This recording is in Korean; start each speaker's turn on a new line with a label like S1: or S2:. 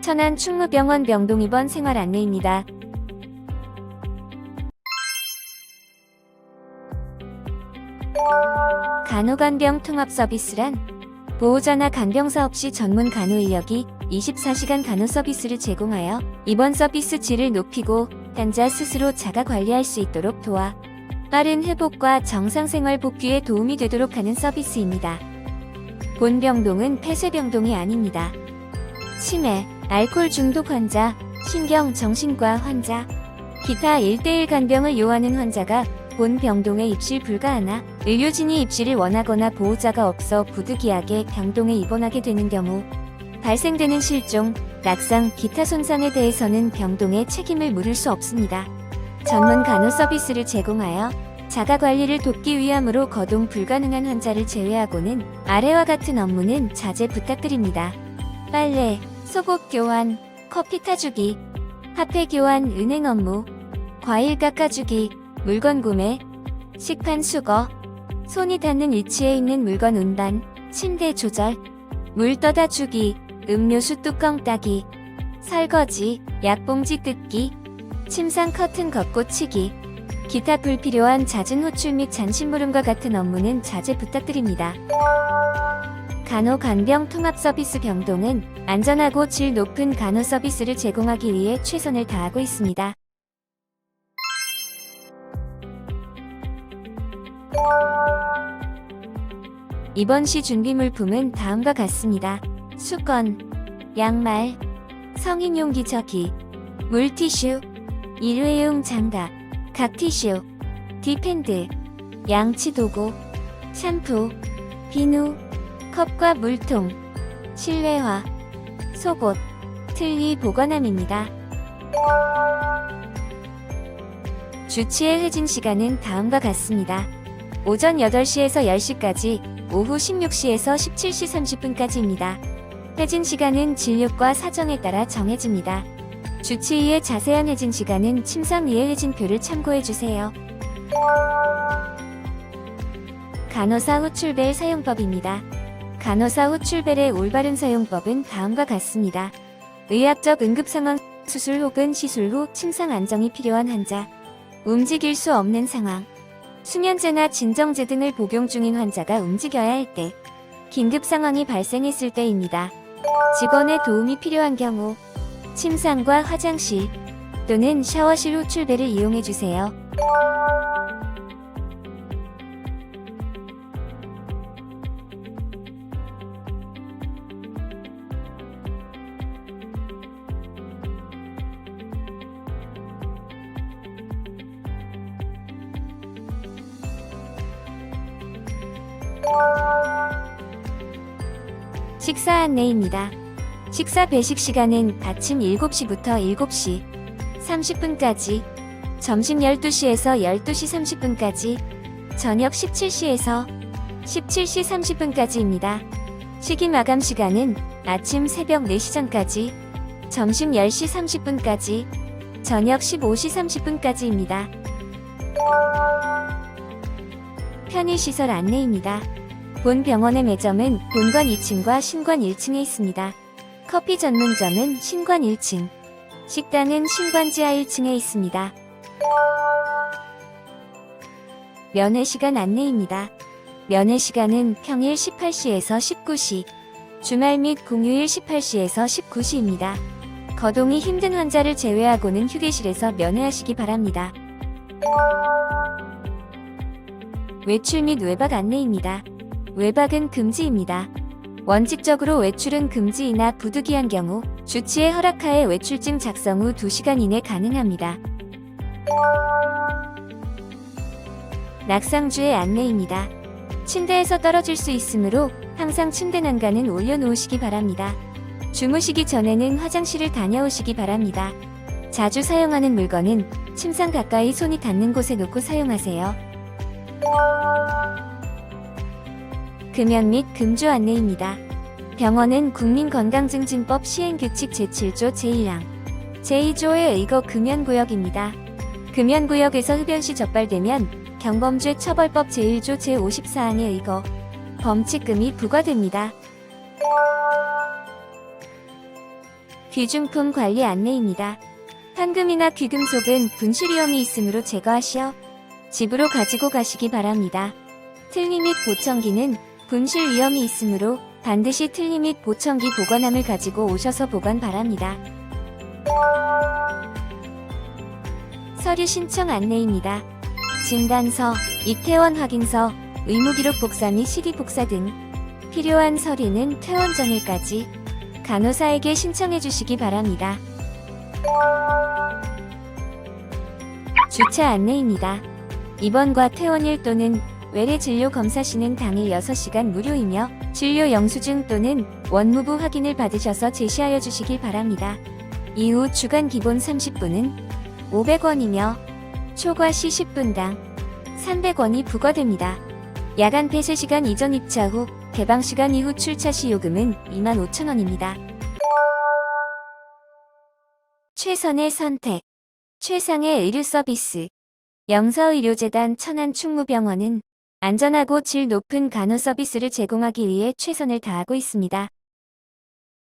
S1: 천안 충무병원 병동 입원 생활 안내입니다. 간호간병 통합 서비스란 보호자나 간병사 없이 전문 간호 인력이 24시간 간호 서비스를 제공하여 입원 서비스 질을 높이고 환자 스스로 자가 관리할 수 있도록 도와 빠른 회복과 정상생활 복귀에 도움이 되도록 하는 서비스입니다. 본 병동은 폐쇄병동이 아닙니다. 치매, 알코올 중독 환자, 신경 정신과 환자, 기타 1대1 간병을 요하는 환자가 본 병동에 입실 불가하나 의료진이 입실을 원하거나 보호자가 없어 부득이하게 병동에 입원하게 되는 경우 발생되는 실종, 낙상, 기타 손상에 대해서는 병동에 책임을 물을 수 없습니다. 전문 간호 서비스를 제공하여 자가 관리를 돕기 위함으로 거동 불가능한 환자를 제외하고는 아래와 같은 업무는 자제 부탁드립니다. 빨래, 속옷 교환, 커피 타주기, 화폐 교환, 은행 업무, 과일 깎아주기, 물건 구매, 식판 수거, 손이 닿는 위치에 있는 물건 운반, 침대 조절, 물 떠다 주기, 음료수 뚜껑 따기, 설거지, 약봉지 뜯기, 침상 커튼 걷고 치기, 기타 불필요한 잦은 호출 및 잔심부름과 같은 업무는 자제 부탁드립니다. 간호 간병 통합 서비스 병동은 안전하고 질 높은 간호 서비스를 제공하기 위해 최선을 다하고 있습니다. 이번 시 준비 물품은 다음과 같습니다. 수건, 양말, 성인용 기저귀, 물티슈, 일회용 장갑, 각티슈, 디펜드, 양치 도구, 샴푸, 비누, 컵과 물통, 실내화, 속옷, 틀니 보관함입니다. 주치의 회진 시간은 다음과 같습니다. 오전 8시에서 10시까지, 오후 16시에서 17시 30분까지입니다. 회진 시간은 진료과 사정에 따라 정해집니다. 주치의의 자세한 회진 시간은 침상 위의 회진표를 참고해 주세요. 간호사 호출벨 사용법입니다. 간호사 호출벨의 올바른 사용법은 다음과 같습니다. 의학적 응급 상황, 수술 혹은 시술 후 침상 안정이 필요한 환자, 움직일 수 없는 상황, 수면제나 진정제 등을 복용 중인 환자가 움직여야 할 때, 긴급 상황이 발생했을 때입니다. 직원의 도움이 필요한 경우, 침상과 화장실 또는 샤워실 호출배를 이용해 주세요. 식사 안내입니다. 식사 배식 시간은 아침 7시부터 7시 30분까지, 점심 12시에서 12시 30분까지, 저녁 17시에서 17시 30분까지입니다. 식이 마감 시간은 아침 새벽 4시 전까지, 점심 10시 30분까지, 저녁 15시 30분까지입니다. 편의시설 안내입니다. 본 병원의 매점은 본관 2층과 신관 1층에 있습니다. 커피 전문점은 신관 1층, 식당은 신관 지하 1층에 있습니다. 면회 시간 안내입니다. 면회 시간은 평일 18시에서 19시, 주말 및 공휴일 18시에서 19시입니다. 거동이 힘든 환자를 제외하고는 휴게실에서 면회하시기 바랍니다. 외출 및 외박 안내입니다. 외박은 금지입니다. 원칙적으로 외출은 금지이나 부득이한 경우 주치의 허락하에 외출증 작성 후 2시간 이내 가능합니다. 낙상주의 안내입니다. 침대에서 떨어질 수 있으므로 항상 침대 난간은 올려놓으시기 바랍니다. 주무시기 전에는 화장실을 다녀오시기 바랍니다. 자주 사용하는 물건은 침상 가까이 손이 닿는 곳에 놓고 사용하세요. 금연 및 금주 안내입니다. 병원은 국민건강증진법 시행규칙 제7조 제1항, 제2조에 의거 금연구역입니다. 금연구역에서 흡연 시 적발되면 경범죄 처벌법 제1조 제54항에 의거 범칙금이 부과됩니다. 귀중품 관리 안내입니다. 황금이나 귀금속은 분실 위험이 있으므로 제거하시어 집으로 가지고 가시기 바랍니다. 틀니 및 보청기는 분실 위험이 있으므로 반드시 틀니 및 보청기 보관함을 가지고 오셔서 보관 바랍니다. 서류 신청 안내입니다. 진단서, 입퇴원 확인서, 의무기록 복사 및 시기 복사 등 필요한 서류는 퇴원 전일까지 간호사에게 신청해 주시기 바랍니다. 주차 안내입니다. 입원과 퇴원일 또는 외래 진료 검사 시는 당일 6시간 무료이며 진료 영수증 또는 원무부 확인을 받으셔서 제시하여 주시기 바랍니다. 이후 주간 기본 30분은 500원이며 초과 시 10분당 300원이 부과됩니다. 야간 폐쇄 시간 이전 입차 후 개방 시간 이후 출차 시 요금은 25,000원입니다. 최선의 선택 최상의 의료 서비스 영서의료재단 천안충무병원은 안전하고 질 높은 간호 서비스를 제공하기 위해 최선을 다하고 있습니다.